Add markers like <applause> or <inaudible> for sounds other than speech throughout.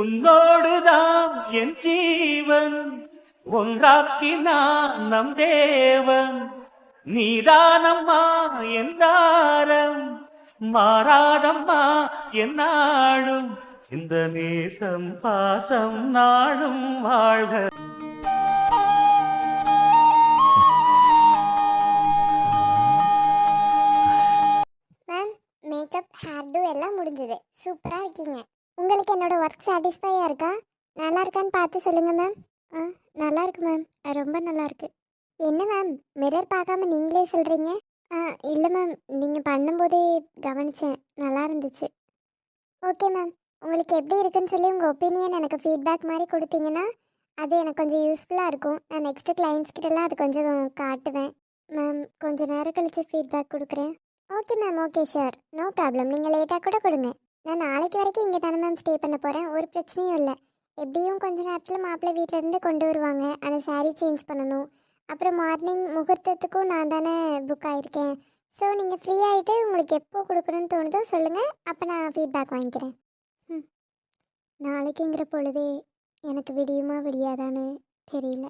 உன்னோடுதான் என் ஜீவன். ஒன்றாக்கினான் நம் தேவன். நீதானம்மா என்றாரம் மாறாதம்மா என் இந்த நேசம் பாசம் நாடும் வாழ்க. மேம் மேக்கப் ஹேர் டூ எல்லாம் முடிஞ்சது. சூப்பராக இருக்கீங்க. உங்களுக்கு என்னோட ஒர்க் சாட்டிஸ்ஃபையாக இருக்கா? நல்லா இருக்கான்னு பார்த்து சொல்லுங்கள் மேம் ஆ நல்லா இருக்கு மேம் ரொம்ப நல்லா இருக்கு. என்ன மேம் மிரர் பார்க்காம நீங்களே சொல்கிறீங்க ஆ இல்லை மேம் நீங்கள் பண்ணும்போதே கவனித்தேன் நல்லா இருந்துச்சு. ஓகே மேம் உங்களுக்கு எப்படி இருக்குன்னு சொல்லி உங்கள் ஒப்பீனியன் எனக்கு ஃபீட்பேக் மாதிரி கொடுத்தீங்கன்னா அது எனக்கு கொஞ்சம் யூஸ்ஃபுல்லாக இருக்கும். நான் நெக்ஸ்ட்டு கிளைண்ட்ஸ் கிட்டலாம் அது கொஞ்சம் காட்டுவேன். மேம் கொஞ்சம் நேரம் கழித்து ஃபீட்பேக் கொடுக்குறேன். Okay ma'am okay sure no problem நீங்கள் லேட்டாக கூட கொடுங்க. நான் நாளைக்கு வரைக்கும் இங்கே தானே மேம் ஸ்டே பண்ண போகிறேன் ஒரு பிரச்சனையும் இல்லை. எப்படியும் கொஞ்ச நேரத்தில் மாப்பிள்ளை வீட்டிலேருந்து கொண்டு வருவாங்க. அந்த சாரீ சேஞ்ச் பண்ணணும். அப்புறம் மார்னிங் முகூர்த்தத்துக்கும் நான் தானே புக் ஆகிருக்கேன் ஸோ நீங்கள் ஃப்ரீ ஆகிட்டு உங்களுக்கு எப்போ கொடுக்கணும்னு தோணுதோ சொல்லுங்கள் அப்போ நான் ஃபீட்பேக் வாங்கிக்கிறேன். ம். நாளைக்குங்கிற பொழுதே எனக்கு விடியுமா விடியாதான்னு தெரியல.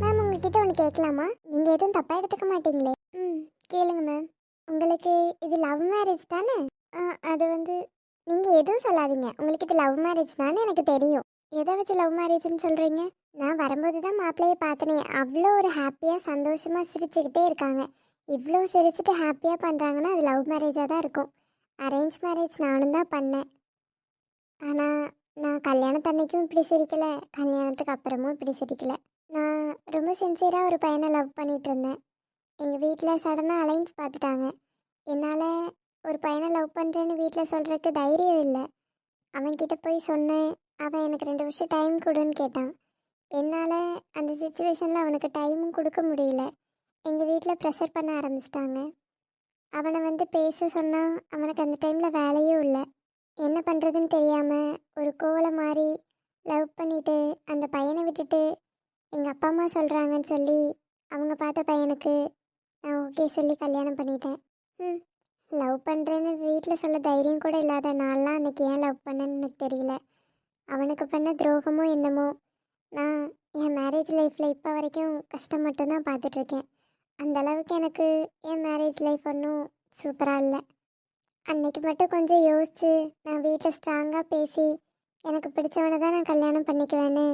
மேம் உங்ககிட்ட ஒன்று கேட்கலாமா? நீங்கள் எதுவும் தப்பாக எடுத்துக்க மாட்டீங்களே. ம் கேளுங்க மேம் உங்களுக்கு இது லவ் மேரேஜ் தானே? ஆ அது வந்து நீங்கள் எதுவும் சொல்லாதீங்க. உங்களுக்கு இது லவ் மேரேஜ் தானே எனக்கு தெரியும். எதை வச்சு லவ் மேரேஜ்னு சொல்கிறீங்க நான் வரும்போது தான் மாப்பிள்ளையை பார்த்தனே. அவ்வளோ ஒரு ஹாப்பியாக சந்தோஷமாக சிரிச்சுக்கிட்டே இருக்காங்க. இவ்வளோ சிரிச்சுட்டு ஹாப்பியாக பண்ணுறாங்கன்னா அது லவ் மேரேஜாக தான் இருக்கும். அரேஞ்ச் மேரேஜ் நானும் தான் பண்ணேன். ஆனால் நான் கல்யாணத்தன்னைக்கும் இப்படி சிரிக்கலை. கல்யாணத்துக்கு அப்புறமும் இப்படி சிரிக்கலை. நான் ரொம்ப சின்சியராக ஒரு பையனை லவ் பண்ணிகிட்டு இருந்தேன். எங்கள் வீட்டில் சடனாக அலைன்ஸ் பார்த்துட்டாங்க என்னால் ஒரு பையனை லவ் பண்ணுறேன்னு வீட்டில் சொல்கிறதுக்கு தைரியம் இல்லை. அவன்கிட்ட போய் சொன்னேன். அவன் எனக்கு ரெண்டு வருஷம் டைம் கொடுன்னு கேட்டான். என்னால் அந்த சுச்சுவேஷனில் அவனுக்கு டைமும் கொடுக்க முடியல. எங்கள் வீட்டில் ப்ரெஷர் பண்ண ஆரம்பிச்சிட்டாங்க. அவனை வந்து பேச சொன்னால் அவனுக்கு அந்த டைமில் வேலையும் இல்லை. என்ன பண்ணுறதுன்னு தெரியாமல் ஒரு கோவலை மாதிரி லவ் பண்ணிவிட்டு அந்த பையனை விட்டுட்டு எங்கள் அப்பா அம்மா சொல்கிறாங்கன்னு சொல்லி அவங்க பார்த்த பையனுக்கு நான் ஓகே சொல்லி கல்யாணம் பண்ணிட்டேன். ம். லவ் பண்ணுறேன்னு வீட்டில் சொல்ல தைரியம் கூட இல்லாத நான்லாம் அன்றைக்கி ஏன் லவ் பண்ணேன்னு எனக்கு தெரியல. அவனுக்கு பண்ண துரோகமோ என்னமோ நான் என் மேரேஜ் லைஃப்பில் இப்போ வரைக்கும் கஷ்டம் மட்டும்தான் பார்த்துட்ருக்கேன். அந்த அளவுக்கு எனக்கு என் மேரேஜ் லைஃப் ஒன்றும் சூப்பராக இல்லை. அன்னைக்கு மட்டும் கொஞ்சம் யோசித்து நான் வீட்டில் ஸ்ட்ராங்காக பேசி எனக்கு பிடிச்சவனை தான் நான் கல்யாணம் பண்ணிக்குவேன்னு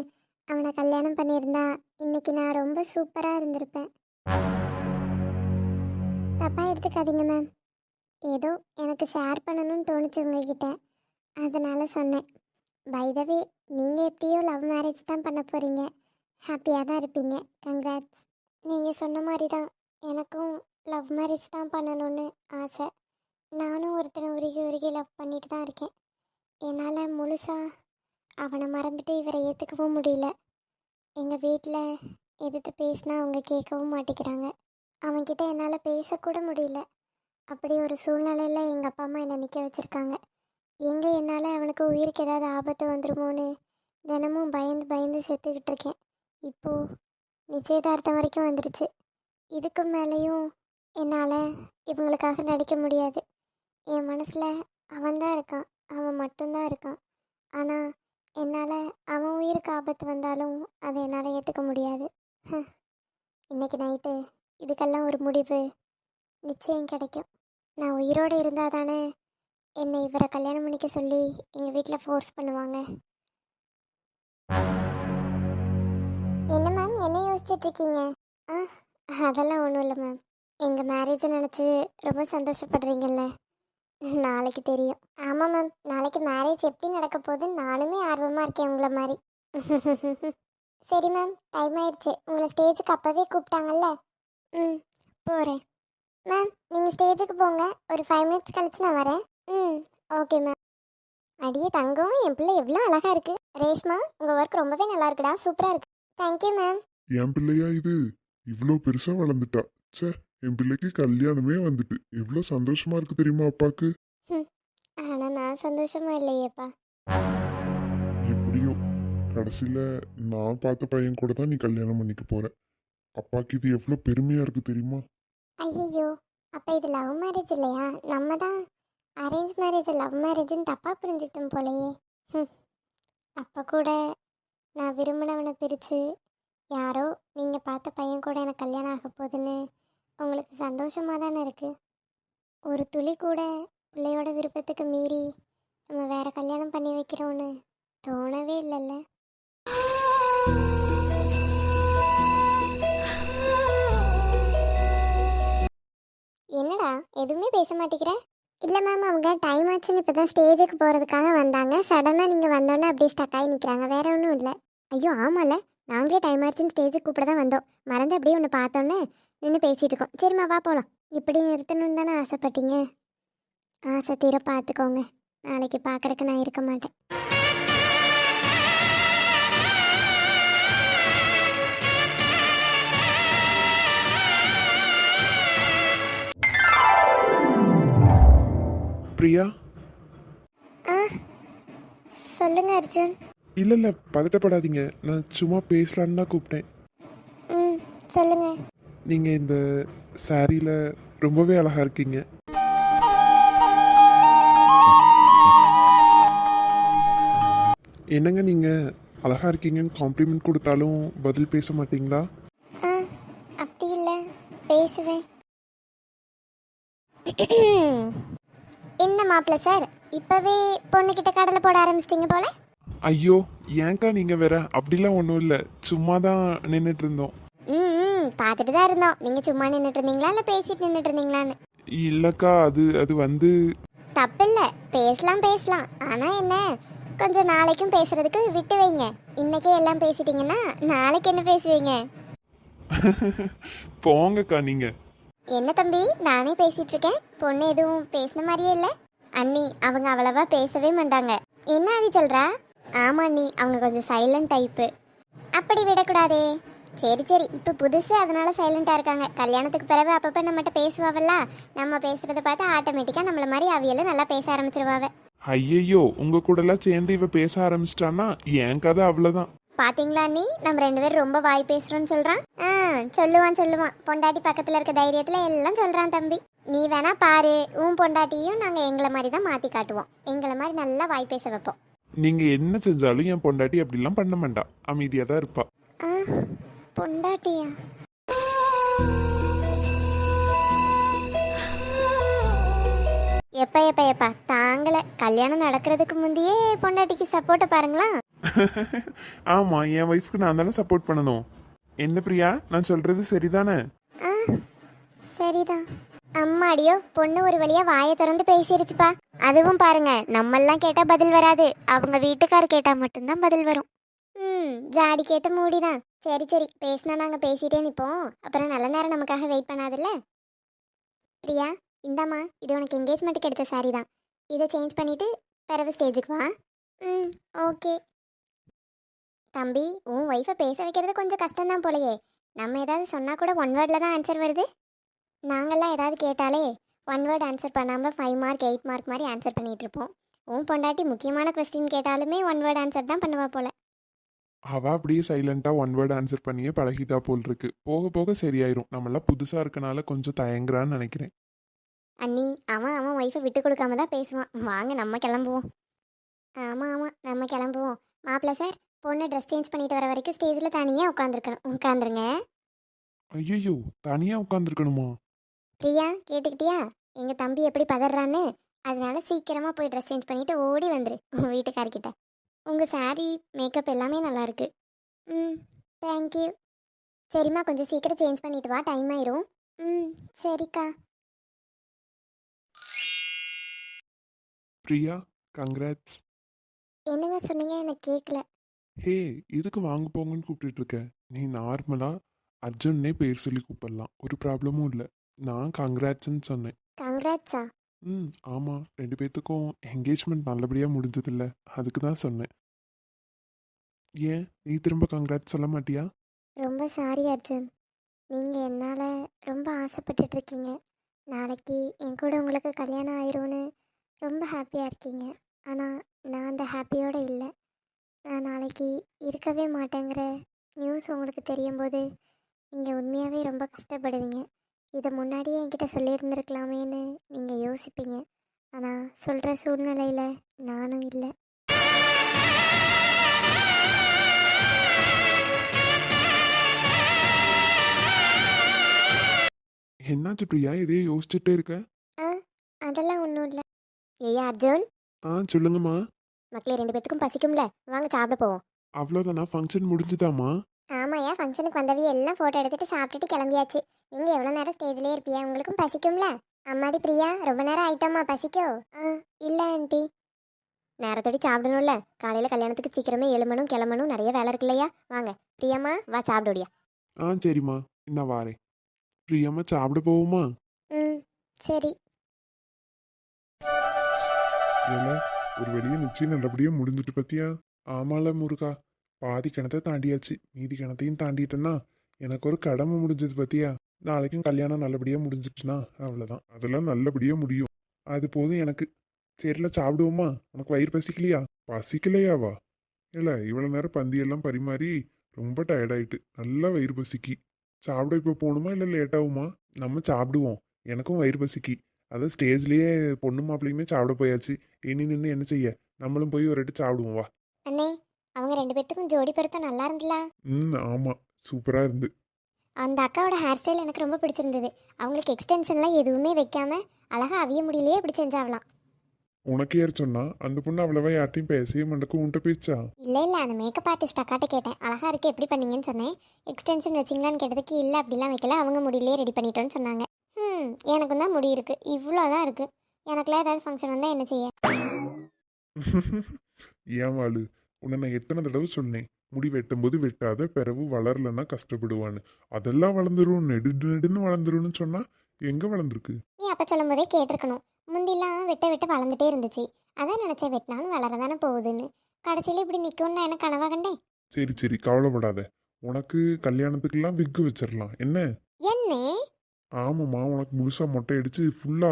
அவனை கல்யாணம் பண்ணியிருந்தா இன்னைக்கு நான் ரொம்ப சூப்பராக இருந்திருப்பேன். தப்பாக எடுத்துக்காதீங்க மேம் ஏதோ எனக்கு ஷேர் பண்ணணும்னு தோணுச்சு உங்ககிட்ட. அதனால் சொன்னேன். பைதவே நீங்கள் எப்படியோ லவ் மேரேஜ் தான் பண்ண போகிறீங்க ஹாப்பியாக தான் இருப்பீங்க. கங்க்ராட்ஸ் நீங்கள் சொன்ன மாதிரி தான் எனக்கும் லவ் மேரேஜ் தான் பண்ணணும்னு ஆசை. நானும் ஒருத்தனை உருகி உருகி லவ் பண்ணிட்டு தான் இருக்கேன். என்னால் முழுசாக அவனை மறந்துட்டு இவரை ஏற்றுக்கவும் முடியல. எங்கள் வீட்டில் எதிர்த்து பேசினா அவங்க கேட்கவும் மாட்டேங்கிறாங்க. அவன்கிட்ட என்னால் பேசக்கூட முடியல. அப்படி ஒரு சூழ்நிலையில் எங்கள் அப்பா அம்மா என்னை நிற்க வச்சுருக்காங்க. எங்கே என்னால் அவனுக்கு உயிருக்கு ஏதாவது ஆபத்து வந்துருமோன்னு தினமும் பயந்து பயந்து செத்துக்கிட்டு இருக்கேன். இப்போது நிச்சயதார்த்தம் வரைக்கும் வந்துடுச்சு இதுக்கு மேலேயும் என்னால் இவங்களுக்காக நடிக்க முடியாது. என் மனசில் அவன்தான் இருக்கான். அவன் மட்டும்தான் இருக்கான். ஆனால் என்னால் அவன் உயிருக்கு ஆபத்து வந்தாலும் அதை என்னால் ஏற்றுக்க முடியாது. ஹ். இன்னைக்கு நைட்டு இதுக்கெல்லாம் ஒரு முடிவு. நிச்சயம் கிடைக்கும். நான் உயிரோடு இருந்தால் தானே என்னை இவரை கல்யாணம் பண்ணிக்க சொல்லி எங்கள் வீட்டில் ஃபோர்ஸ் பண்ணுவாங்க? என்ன மேம் என்ன யோசிச்சிட்ருக்கீங்க ஆ அதெல்லாம் ஒன்றும் இல்லை மேம் எங்கள் மேரேஜை நினச்சி ரொம்ப சந்தோஷப்படுறீங்கல்ல? நாளைக்கு தெரியும். ஆமாம் மேம் நாளைக்கு மேரேஜ் எப்படி நடக்க போகுதுன்னு நானுமே ஆர்வமாக இருக்கேன் உங்களை மாதிரி. <laughs> சரி மேம் டைம் ஆயிடுச்சு. உங்களை ஸ்டேஜுக்கு அப்போவே கூப்பிட்டாங்கல்ல? ம் போகிறேன் மேம் நீங்கள் ஸ்டேஜுக்கு போங்க. ஒரு ஃபைவ் மினிட்ஸ் கழிச்சு நான் வரேன். ம் ஓகே மேம். அடியே தங்கம் என் பிள்ளை எவ்வளோ அழகாக இருக்கு. ரேஷ்மா உங்கள் ஒர்க் ரொம்பவே நல்லா இருக்குடா. சூப்பராக இருக்கு. தேங்க்யூ மேம் என் பிள்ளையா இது? இவ்வளோ பெருசா வளர்ந்துட்டா. ச்சே என் பிள்ளைக்கு கல்யாணமே வந்துட்டு. எவ்வளோ சந்தோஷமா இருக்கு தெரியுமா அப்பாக்கு? ஆனால் நான் சந்தோஷமா இல்லையேப்பா. எப்படியும். கடைசியில நான் பார்த்த பையன் கூட தான் நீ கல்யாணம் பண்ணிக்க போற. அப்பாக்கு இது எவ்வளோ பெருமையா இருக்கு தெரியுமா? ஐயோ அப்போ இது லவ் மேரேஜ் இல்லையா? நம்ம தான் அரேஞ்ச் மேரேஜ் லவ் மேரேஜ்னு தப்பாக புரிஞ்சிட்டோம் போலயே. ஹம். அப்போ கூட நான் விரும்பினவனை பிரித்து யாரோ நீங்கள் பார்த்த பையன் கூட எனக்கு கல்யாணம் ஆக போகுதுன்னு உங்களுக்கு சந்தோஷமாக தானே இருக்குது ஒரு துளி கூட பிள்ளையோட விருப்பத்துக்கு மீறி நம்ம வேற கல்யாணம் பண்ணி வைக்கிறோன்னு தோணவே இல்லைல்ல. என்னடா எதுவுமே பேச மாட்டேங்கிற? இல்லை மேம் அவங்க டைம் ஆச்சுன்னு இப்போ தான் ஸ்டேஜுக்கு போகிறதுக்காக வந்தாங்க. சடனாக நீங்கள் வந்தோன்னே அப்படியே ஸ்டக் ஆகி நிற்கிறாங்க வேற ஒன்றும் இல்லை. ஐயோ ஆமாம்ல நாங்களே டைம் ஆச்சுன்னு ஸ்டேஜுக்கு கூப்பிட தான் வந்தோம். மறந்து அப்படியே ஒன்று பார்த்தோன்னே நின்று பேசிகிட்டு இருக்கோம். சரிம்மா வா போகலாம் இப்படி நிறுத்தணும்னு தானே ஆசைப்பட்டீங்க? ஆசை தீர பார்த்துக்கோங்க. நாளைக்கு பார்க்குறக்கு நான் இருக்க மாட்டேன். பிரியா? ஆ சொல்லுங்க அர்ஜுன். இல்லை இல்லை பதட்டப்படாதீங்க. நான் சும்மா பேசலான்னு தான் கூப்பிட்டேன். ம் சொல்லுங்க. நீங்கள் இந்த சாரியில் ரொம்பவே அழகாக இருக்கீங்க. என்னங்க நீங்கள் அழகாக இருக்கீங்கன்னு காம்ப்ளிமெண்ட் கொடுத்தாலும் பதில் பேச மாட்டீங்களா ஆ அப்படி இல்லை பேசுவேன் என்ன மாப்பிள்ள சார் இப்போவே பொண்ணுக்கிட்ட கடலை போட ஆரம்பிச்சிட்டிங்க போல? ஐயோ ஏன்க்கா நீங்கள் வேற? அப்படிலாம் ஒன்றும் இல்லை. சும்மா தான் நின்றுட்டு இருந்தோம் ம் பார்த்துட்டு தான் இருந்தோம். நீங்கள் சும்மா நின்றுட்டு இருந்தீங்களா இல்லை பேசிட்டு நின்றுட்டு இருந்தீங்களான்னு இல்லைக்கா அது அது வந்து தப்பில்லை. பேசலாம் பேசலாம். ஆனால் என்ன கொஞ்சம் நாளைக்கும் பேசுறதுக்கு விட்டு வைங்க. இன்னைக்கே எல்லாம் பேசிட்டீங்கன்னா நாளைக்கு என்ன பேசுவீங்க? <laughs> போங்கக்கா நீங்கள் என்ன தம்பி நானே பேசிட்டு இருக்கேன். பொண்ணு எதுவும் பேசின மாதிரியே இல்லை. அண்ணி அவங்க அவ்வளவா பேசவே மாட்டாங்க. என்ன ஆதி சொல்றா? ஆமா அண்ணி அவங்க கொஞ்சம் சைலண்ட் டைப்பு அப்படி விடக்கூடாதே. சரி சரி இப்போ புதுசு அதனால சைலண்டாக இருக்காங்க. கல்யாணத்துக்கு பிறகு அப்பப்போ நம்மகிட்ட பேசுவாவல்ல? நம்ம பேசுறத பார்த்து ஆட்டோமேட்டிக்காக நம்மள மாதிரி அவியெல்லாம் நல்லா பேச ஆரம்பிச்சிருவாவ. ஐயையோ உங்க கூடலாம் சேர்ந்து இவ பேச ஆரம்பிச்சிட்டான்னா என் கதை அவ்வளோதான் பாத்தீங்களா நீ நம்ம ரெண்டு பேரும் ரொம்ப வாய் பேசுறோம்னு சொல்றான். ஆ சொல்லுவான் சொல்லுவான். பொண்டாட்டி பக்கத்துல இருக்க தைரியத்துல எல்லாம் சொல்றான் தம்பி. நீ வேணா பாரு உன் பொண்டாட்டியும் நாங்க எங்களை மாதிரி தான் மாத்தி காட்டுவோம். எங்களை மாதிரி நல்லா வாய் பேச வைப்போம். நீங்க என்ன செஞ்சாலும் என் பொண்டாட்டி அப்படிலாம் பண்ண மாட்டா. அமைதியா தான் இருப்பா. ஆ பொண்டாட்டியா? எப்ப எப்ப எப்பா தாங்கல. கல்யாணம் நடக்கிறதுக்கு முந்தையே பொண்டாட்டிக்கு சப்போர்ட்டை பாருங்களா? <laughs> ஆமா என் ஒய்ஃப்க்கு நான் தானே சப்போர்ட் பண்ணணும். என்ன பிரியா? நான் சொல்றது சரிதானே? ஆ சரிதான். அம்மாடியோ பொண்ணு ஒரு வழியா வாயை திறந்து பேசிருச்சுப்பா. அதுவும் பாருங்க நம்மெல்லாம் கேட்டா பதில் வராது. அவங்க வீட்டுக்கார் கேட்டா மட்டும்தான் பதில் வரும். ம் ஜாடி கேட்ட மூடிதான். சரி சரி பேசினா நாங்கள் பேசிட்டே நிற்போம் அப்புறம் நல்ல நேரம் நமக்காக வெயிட் பண்ணாதுல்ல? பிரியா இந்தாம்மா இது உனக்கு என்கேஜ்மெண்ட்டுக்கு எடுத்த சாரி தான். இதை சேஞ்ச் பண்ணிட்டு பிறகு ஸ்டேஜுக்கு வா. ம் ஓகே தம்பி உன் ஒய்ஃபை பேச வைக்கிறது கொஞ்சம் கஷ்டம்தான் போலயே. நம்ம ஏதாவது சொன்னால் கூட ஒன் வேர்டில் தான் ஆன்சர் வருது. நாங்கள்லாம் ஏதாவது கேட்டாலே ஒன் வேர்ட் ஆன்சர் பண்ணாமல் ஃபைவ் மார்க் எயிட் மார்க் மாதிரி ஆன்சர் பண்ணிட்டு இருப்போம். உன் பொண்டாட்டி முக்கியமான கொஸ்டின் கேட்டாலுமே ஒன் வேர்ட் ஆன்சர் தான் பண்ணுவா போல. அவ அப்படியே சைலண்டா ஒன் வேர்ட் ஆன்சர் பண்ணியே பழகிட்டா போல் இருக்கு. போக போக சரியாயிரும். நம்மளாம் புதுசா இருக்கனால கொஞ்சம் தயங்குறான்னு நினைக்கிறேன். அண்ணி அவன் அவன் ஒய்ஃபை விட்டு கொடுக்காம தான் பேசுவான். வாங்க நம்ம கிளம்புவோம். ஆமாம் ஆமாம் நம்ம கிளம்புவோம். மாப்பிள்ள சார் பொண்ணு ட்ரெஸ் சேஞ்ச் பண்ணிட்டு வர வரைக்கும் ஸ்டேஜில் தனியாக உட்காந்துருக்கணும் உட்காந்துருங்க ஐயோ தனியா உட்காந்துருக்கணுமா பிரியா கேட்டுக்கிட்டியா? எங்கள் தம்பி எப்படி பதறான்னு? அதனால சீக்கிரமாக போய் ட்ரெஸ் சேஞ்ச் பண்ணிட்டு ஓடி வந்துரு உங்கள் வீட்டுக்காரர்கிட்ட உங்கள் saree மேக்கப் எல்லாமே நல்லா இருக்கு. ம் தேங்க்யூ சரிம்மா கொஞ்சம் சீக்கிரம் சேஞ்ச் பண்ணிட்டு வா டைம் ஆயிரும். ம் சரிக்கா. பிரியா கங்க்ராட்ஸ் என்னங்க சொன்னீங்க? எனக்கு கேட்கல ஹே எதுக்கு வாங்க போங்கன்னு கூப்பிட்டுட்டு இருக்க? நீ நார்மலா அர்ஜுன்னே பேர் சொல்லி கூப்பிடலாம். ஒரு ப்ராப்ளமும் இல்லை. நான் கங்க்ராட்ஸ்ன்னு சொன்னேன். கங்க்ராட்ஸா ம் ஆமாம் ரெண்டு பேர்த்துக்கும் என்கேஜ்மெண்ட் நல்லபடியாக முடிஞ்சதில்ல. அதுக்கு தான் சொன்னேன். ஏன்? நீ திரும்ப கங்க்ராட்ஸ் சொல்ல மாட்டியா? ரொம்ப சாரி அர்ஜுன். நீங்கள் என்னால் ரொம்ப ஆசைப்பட்டுட்டு இருக்கீங்க நாளைக்கு என் கூட உங்களுக்கு கல்யாணம் ஆயிரும்னு ரொம்ப ஹாப்பியாக இருக்கீங்க. ஆனால் நான் அந்த ஹாப்பியோடு இல்லை. நான் நாளைக்கு இருக்கவே மாட்டேங்கிற நியூஸ் உங்களுக்கு தெரியும் போது நீங்கள் உண்மையாகவே ரொம்ப கஷ்டப்படுவீங்க. இதை முன்னாடியே என்கிட்ட சொல்லியிருந்துருக்கலாமேன்னு நீங்கள் யோசிப்பீங்க. ஆனால் சொல்கிற சூழ்நிலையில் நானும் இல்லை. என்னாச்சு பிரியா? இதையே யோசிச்சுட்டே இருக்க. ஆ அதெல்லாம் ஒன்றும் இல்லை. ஏய்யா அர்ஜுன்? ஆ சொல்லுங்கம்மா. மக்களே ரெண்டு பேத்துக்கும் பசிக்கும்ல. வாங்க சாப்பிட போவோம். அவ்வளோதானா ஃபங்க்ஷன் முடிஞ்சுதாம்மா? ஆமாய்யா ஃபங்க்ஷனுக்கு வந்தவி எல்லாம் ஃபோட்டோ எடுத்துட்டு சாப்பிட்டுட்டு கிளம்பியாச்சு. நீங்கள் எவ்வளோ நேரம் ஸ்டேஜ்லேயே இருப்பியா? உங்களுக்கும் பசிக்கும்ல? அம்மாடி பிரியா ரொம்ப நேரம் ஆயிட்டோமா பசிக்கோ? ஆ இல்லை ஆண்டி நேரத்தோடி சாப்பிடணும்ல. காலையில் கல்யாணத்துக்கு சீக்கிரமே எழுமணும் கிளம்பணும் நிறைய வேலை இருக்கு இல்லையா? வாங்க பிரியாம்மா வா சாப்பிடுடியா. ஆ சரிம்மா. நான் வாரேன் பிரியாம்மா சாப்பிட போவோமா? ம் சரி. ஏல ஒரு வெளியே நிச்சயம் நல்லபடியா முடிஞ்சிட்டு பத்தியா? ஆமால முருகா. பாதி கிணத்தை தாண்டியாச்சு. மீதி கிணத்தையும் தாண்டிட்டேன்னா எனக்கு ஒரு கடமை முடிஞ்சது பத்தியா? நாளைக்கும் கல்யாணம் நல்லபடியா முடிஞ்சிச்சுன்னா அவ்வளோதான் அதெல்லாம் நல்லபடியா முடியும். அது போதும் எனக்கு. சரில சாப்பிடுவோமா? உனக்கு வயிறு பசிக்கலையா? பசிக்கலையாவா? இல்ல இவ்வளவு நேரம் பந்தியெல்லாம் பரிமாறி ரொம்ப டயர்டாயிட்டு நல்லா வயிறு பசிக்கி. சாப்பிட இப்போ போகணுமா இல்லை லேட் ஆகுமா? நம்ம சாப்பிடுவோம். எனக்கும் வயிறு பசிக்கு. அதான் ஸ்டேஜ்லயே பொண்ணு மாப்பிள்ளையுமே சாப்பிட போயாச்சு. இனி நின்று என்ன செய்ய? நம்மளும் போய் ஒரு எட்டு சாப்பிடுவோம் வா. அவங்க ரெண்டு பேர்த்துக்கும் ஜோடி பொருத்தம் நல்லா இருந்துல ம் ஆமா. சூப்பரா இருந்து. அந்த அக்காவோட ஹேர் ஸ்டைல் எனக்கு ரொம்ப பிடிச்சிருந்தது. அவங்களுக்கு எக்ஸ்டென்ஷன்லாம் எதுவுமே வைக்காம அழகா அவிய முடியலையே இப்படி செஞ்சாவலாம். உனக்கு யார் சொன்னா? அந்த பொண்ணு அவ்வளவா யார்ட்டையும் பேசவே மாட்டேக்கு உன்கிட்ட பேச்சா? இல்லை இல்லை. அந்த மேக்கப் ஆர்டிஸ்ட் அக்காட்ட கேட்டேன். அழகா இருக்கு எப்படி பண்ணீங்கன்னு சொன்னேன். எக்ஸ்டென்ஷன் வச்சிங்களான்னு கேட்டதுக்கு இல்லை அப்படிலாம் வைக்கல. அவங்க முடியலையே ரெடி பண்ணிட்டோன்னு சொன்னாங்க. ம் எனக்கும் தான் முடி இருக்கு. இவ்வளோ தான் இருக்கு. எனக்குலாம் ஏதாவது ஃபங்க்ஷன் வந்தால் என்ன செய்ய? <laughs> ஏன் வாளு உன்னை நான் எத்தனை தடவை சொன்னேன்? முடி வெட்டும்போது வெட்டாத பிறவு வளரலன்னா கஷ்டப்படுவான்னு. அதெல்லாம் வளர்ந்துரும். நெடு நெடுன்னு வளர்ந்துரும்னு சொன்னா எங்க வளர்ந்துருக்கு? நீ அப்போ சொல்லும் போதே கேட்டிருக்கணும். முந்திலாம் வெட்ட வெட்ட வளர்ந்துட்டே இருந்துச்சு. அதான் நினச்சேன் வெட்டினாலும் வளரதானே போகுதுன்னு. கடைசியில் இப்படி நிற்கும்னு நான் என்ன கனவா கண்டேன்? சரி சரி. கவலைப்படாத. உனக்கு கல்யாணத்துக்கெல்லாம் விக்கு வச்சிடலாம் என்ன? என்னே? ஆமாம்மா. உனக்கு முழுசா மொட்டை அடிச்சு ஃபுல்லா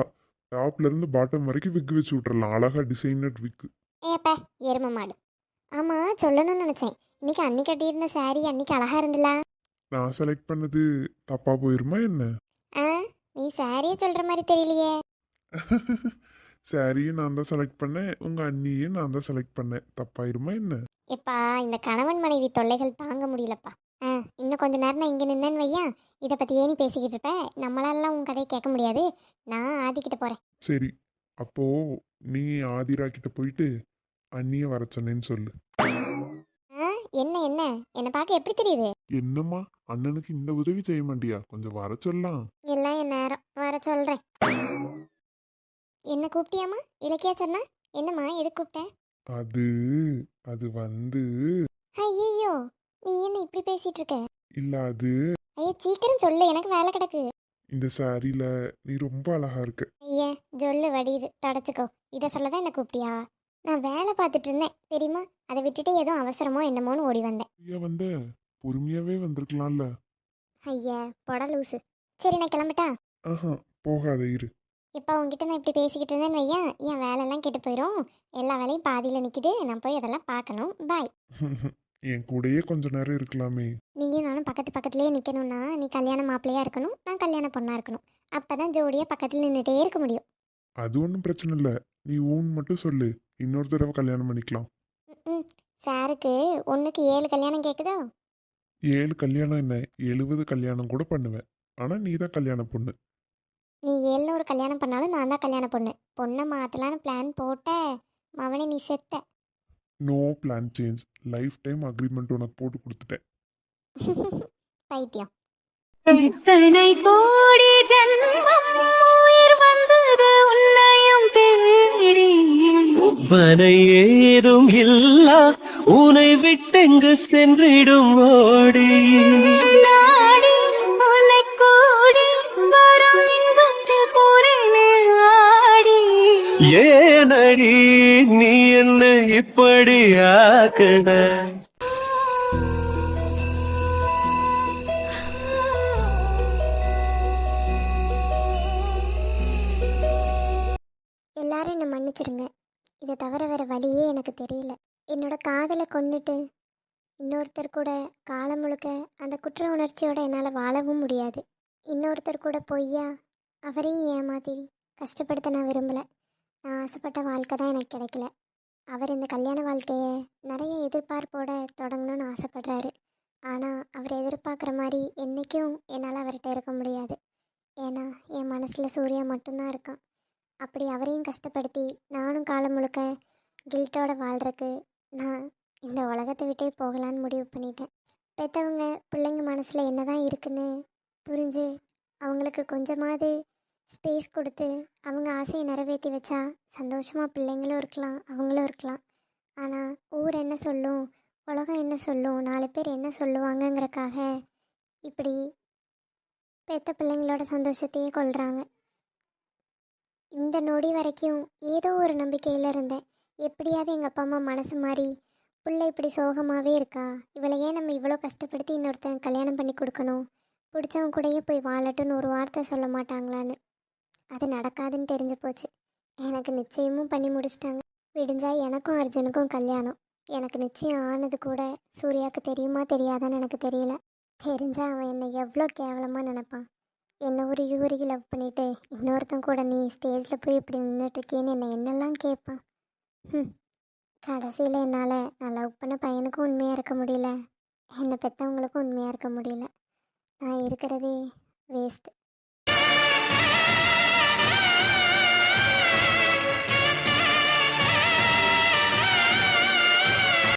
டாப்ல இருந்து பாட்டம் வரைக்கும் விக்கு வச்சு விட்டுறலாம் அழகா டிசைனர் விக்கு ஏப்பா எரும மாடு. ஆமாம் சொல்லணும்னு நினச்சேன். இன்னைக்கு அன்னி கட்டியிருந்த saree அன்னைக்கு அழகா இருந்துல நான் செலக்ட் பண்ணது தப்பா போயிருமா என்ன? ஆ நீ சாரியே சொல்கிற மாதிரி தெரியலையே. <laughs> சாரியும் நான் தான் செலக்ட் பண்ணேன். உங்க அண்ணியும் நான் தான் செலக்ட் பண்ணேன். தப்பாயிருமா என்ன? எப்பா இந்த கணவன் மனைவி தொல்லைகள் தாங்க முடியலப்பா. ஆ இன்னும் கொஞ்ச நேரம் நான் இங்கே நின்னேன்னு வையா இதை பற்றியே நீ பேசிக்கிட்டு இருப்ப. நம்மளாலாம் உன் கதையை கேட்க முடியாது. நான் ஆதிக்கிட்ட போகிறேன் சரி அப்போ நீ ஆதிரா கிட்ட போயிட்டு அண்ணிய வர சொன்னேன்னு சொல்லு. ஆ என்ன என்ன? என்னை பார்க்க எப்படி தெரியுது? என்னம்மா? அண்ணனுக்கு இந்த உதவி செய்ய மாட்டியா? கொஞ்சம் வர சொல்லலாம். எல்லாம் என் நேரம். வர சொல்கிறேன் என்ன கூப்பிட்டியாம்மா? இலக்கியா சொன்னா? என்னம்மா எது கூப்பிட்ட? அது அது வந்து ஐயோ நீ என்ன இப்படி பேசிட்டு இருக்க? இல்ல அது ஐயா சீக்கிரம் சொல்லு. எனக்கு வேலை கிடக்கு. இந்த சாரியில நீ ரொம்ப அழகா இருக்க. ஐயா ஜொல்லு வடியுது தொடச்சிக்கோ. இதை சொல்ல தான் என்ன கூப்பிட்டியா? நான் வேலை பார்த்துட்டு இருந்தேன். தெரியுமா? அதை விட்டுட்டு ஏதோ அவசரமோ என்னமோன்னு ஓடி வந்தேன். ஐயா வந்த பொறுமையாவே வந்திருக்கலாம்ல. ஐயா பொட லூசு. சரி நான் கிளம்பட்டா? ஆஹா போகாத இரு. இப்போ உங்ககிட்ட நான் இப்படி பேசிக்கிட்டு இருந்தேன்னு வையா என் வேலையெல்லாம் கெட்டு போயிடும் எல்லா வேலையும் பாதியில் நிற்கிது நான் போய் அதெல்லாம் பார்க்கணும். பாய் <laughs> என் கூடயே கொஞ்ச நேரம் இருக்கலாமே. நீயும் நானும் பக்கத்து பக்கத்துலேயே நிற்கணும்னா நீ கல்யாண மாப்பிள்ளையா இருக்கணும். நான் கல்யாண பொண்ணாக இருக்கணும். அப்போ தான் ஜோடியாக பக்கத்தில் நின்றுட்டே இருக்க முடியும். அது ஒன்றும் பிரச்சனை இல்லை. நீ ஊன் மட்டும் சொல்லு. இன்னொரு தடவை கல்யாணம் பண்ணிக்கலாம். ம் சாருக்கு ஒன்றுக்கு ஏழு கல்யாணம் கேட்குதோ ஏழு கல்யாணம் என்ன? எழுபது கல்யாணம் கூட பண்ணுவேன். ஆனா நீ தான் கல்யாண பொண்ணு. நீ ஏழ்நூறு கல்யாணம் பண்ணாலும் நான் தான் கல்யாண பொண்ணு. பொண்ணை மாற்றலான்னு பிளான் போட்ட மவனே நீ செத்த. No plan change lifetime agreement உனக்கு போட்டு கொடுத்துட்டேன். <laughs> பைத்தியம். இத்தனை கோடி ஜன்மம் உயிர் வந்தது ஒப்பனை ஏதும் இல்லா உனை விட்டெங்கு சென்றிடும் ஓடி. ஏனடி நீ என்ன இப்படி ஆக்குன? மன்னிச்சிருங்க இதை தவிர வர வழியே எனக்கு தெரியல. என்னோட காதலை கொண்டுட்டு இன்னொருத்தர் கூட காலம் முழுக்க அந்த குற்ற உணர்ச்சியோட என்னால் வாழவும் முடியாது. இன்னொருத்தர் கூட பொய்யா அவரையும் ஏமாத்தி கஷ்டப்படுத்த நான் விரும்பலை. நான் ஆசைப்பட்ட வாழ்க்கை தான் எனக்கு கிடைக்கல. அவர் இந்த கல்யாண வாழ்க்கையை நிறைய எதிர்பார்ப்போட தொடங்கணும்னு ஆசைப்படுறாரு. ஆனால் அவர் எதிர்பார்க்குற மாதிரி என்றைக்கும் என்னால் அவர்கிட்ட இருக்க முடியாது. ஏன்னா என் மனசில் சூர்யா மட்டும்தான் இருக்கான். அப்படி அவரையும் கஷ்டப்படுத்தி நானும் காலம் முழுக்க கில்ட்டோட வாழ்கிறக்கு நான் இந்த உலகத்தை விட்டே போகலான்னு முடிவு பண்ணிட்டேன். பெற்றவங்க பிள்ளைங்க மனசில் என்னதான் இருக்குன்னு புரிஞ்சு அவங்களுக்கு கொஞ்சமாவது ஸ்பேஸ் கொடுத்து அவங்க ஆசையை நிறைவேற்றி வச்சா சந்தோஷமாக பிள்ளைங்களும் இருக்கலாம் அவங்களும் இருக்கலாம். ஆனால் ஊர் என்ன சொல்லும் உலகம் என்ன சொல்லும் நாலு பேர் என்ன சொல்லுவாங்கங்கிறக்காக இப்படி பெத்த பிள்ளைங்களோட சந்தோஷத்தையே கொள்கிறாங்க இந்த நொடி வரைக்கும் ஏதோ ஒரு நம்பிக்கையில் இருந்தேன். எப்படியாவது எங்கள் அப்பா அம்மா மனசு மாறி பிள்ளை இப்படி சோகமாகவே இருக்கா? இவளை ஏன் நம்ம இவ்வளோ கஷ்டப்படுத்தி இன்னொருத்தன் கல்யாணம் பண்ணி கொடுக்கணும்? பிடிச்சவன் கூடயே போய் வாழட்டும்னு ஒரு வார்த்தை சொல்ல மாட்டாங்களான்னு. அது நடக்காதுன்னு தெரிஞ்சு போச்சு. எனக்கு நிச்சயமும் பண்ணி முடிச்சிட்டாங்க. விடிஞ்சா எனக்கும் அர்ஜுனுக்கும் கல்யாணம். எனக்கு நிச்சயம் ஆனது கூட சூர்யாவுக்கு தெரியுமா தெரியாதான்னு எனக்கு தெரியல. தெரிஞ்சால் அவன் என்னை எவ்வளோ கேவலமாக நினைப்பான். என்னை ஒரு யூரிக்கு லவ் பண்ணிட்டு இன்னொருத்தன் கூட நீ ஸ்டேஜில் போய் இப்படி நின்றுட்டுருக்கேன்னு என்னை என்னெல்லாம் கேட்பான்? ம் கடைசியில் என்னால் நான் லவ் பண்ண பையனுக்கும் உண்மையாக இருக்க முடியல. என்னை பெற்றவங்களுக்கும் உண்மையாக இருக்க முடியல. நான் இருக்கிறதே வேஸ்ட்